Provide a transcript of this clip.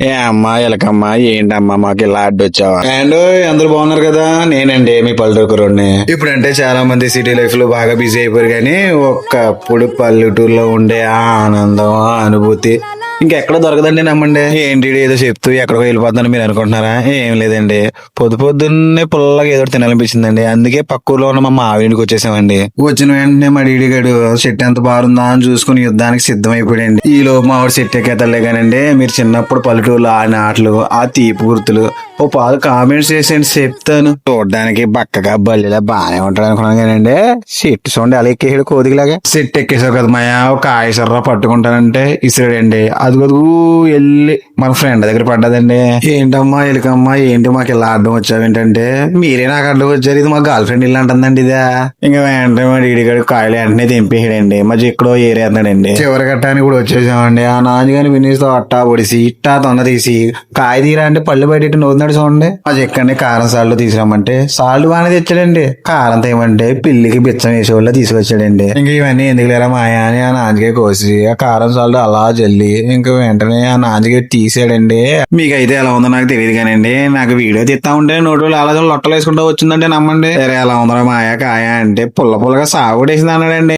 ఏ అమ్మా ఎలకమ్మా ఏంటమ్మా మాకు ఇలా అడ్డొచ్చావా? అండ్ అందరు బాగున్నారు కదా నేనండి మీ పల్లెటూరుని ఇప్పుడంటే చాలా మంది సిటీ లైఫ్లో బాగా బిజీ అయిపోయారు కానీ ఒక్కప్పుడు పల్లెటూరులో ఉండే ఆ ఆనందం ఆ అనుభూతి ఇంకెక్కడ దొరకదండి నమ్మండి? ఏంటి ఏదో చెప్తూ ఎక్కడికో వెళ్ళిపోతుందని మీరు అనుకుంటున్నారా? ఏం లేదండి. పొద్దు పొద్దున్నే పుల్లగా ఏదో తినాలనిపించిందండి. అందుకే పక్క ఊర్లో ఉన్న మా మావిడికి వచ్చేసామండి. వచ్చిన వెంటనే మా డీడీగాడు చెట్టు ఎంత బాగుందా? అని చూసుకుని యుద్ధానికి సిద్ధమైపోయాడండి. ఈ లోపు మా ఆవిడ చెట్టు ఎక్కేతలే కానండి మీరు చిన్నప్పుడు పల్లెటూరులో ఆడిన ఆటలు ఆ తీపి గుర్తులు ఓ పాలు కామెంట్స్ చేసేయండి చెప్తాను. చూడడానికి బక్కగా బల్లిలా బాగానే ఉంటాడు అనుకున్నాను కానండి. చెట్టు చూడండి అలా ఎక్కేసాడు కోదిలాగా చెట్టు ఎక్కేసావు కదా మాయా ఒక ఆయుసర్రా పట్టుకుంటానంటే ఇసిరాడండి. అది కొద్దు వెళ్ళి మన ఫ్రెండ్ దగ్గర పడ్డదండి. ఏంటమ్మా ఎలుకమ్మా ఏంటి మాకు ఇలా అడ్డం వచ్చావు ఏంటంటే మీరే నాకు అడ్డం వచ్చారు ఇది మా గర్ల్ ఫ్రెండ్ ఇల్లు అంటుందండి ఇదే. ఇంకా వెంటనే మా డీడీగాడు కాయలు వెంటనే తెంపేసాడండి మరి ఎక్కడో ఏరేస్తున్నాడండి చివరి కట్టానికి కూడా వచ్చేసామండి. ఆ నాన్నగాని వినీస్తో అట్టా పొడిసి ఇట్టా తొంద తీసి కాయ తీరా అంటే పళ్ళు బయట నవ్వుతున్నాడు చూడండి. అది ఎక్కండి కారం సాల్ట్ తీసుకురామంటే సాల్ట్ బాగానే తెచ్చాడండి. కారం తేమంటే పిల్లికి బిచ్చం వేసేవాళ్ళు తీసుకొచ్చాడండి. ఇంక ఇవన్నీ ఎందుకు లేరా మాయా అని ఆ నాన్నగారి కోసి ఆ కారం సాల్ట్ అలా జల్లి ఇంకా వెంటనే ఆ నాన్నగారు తీసాడండి. మీకైతే ఎలా ఉందో నాకు తెలియదు కానండి నాకు వీడియో తీస్తా ఉంటే నోటు అలాగే లొట్టలు వేసుకుంటూ వచ్చిందంటే నమ్మండి. సరే ఎలా ఉందో మాయా కాయ అంటే పుల్ల పుల్లగా సాగుడేసింది అన్నాడండి.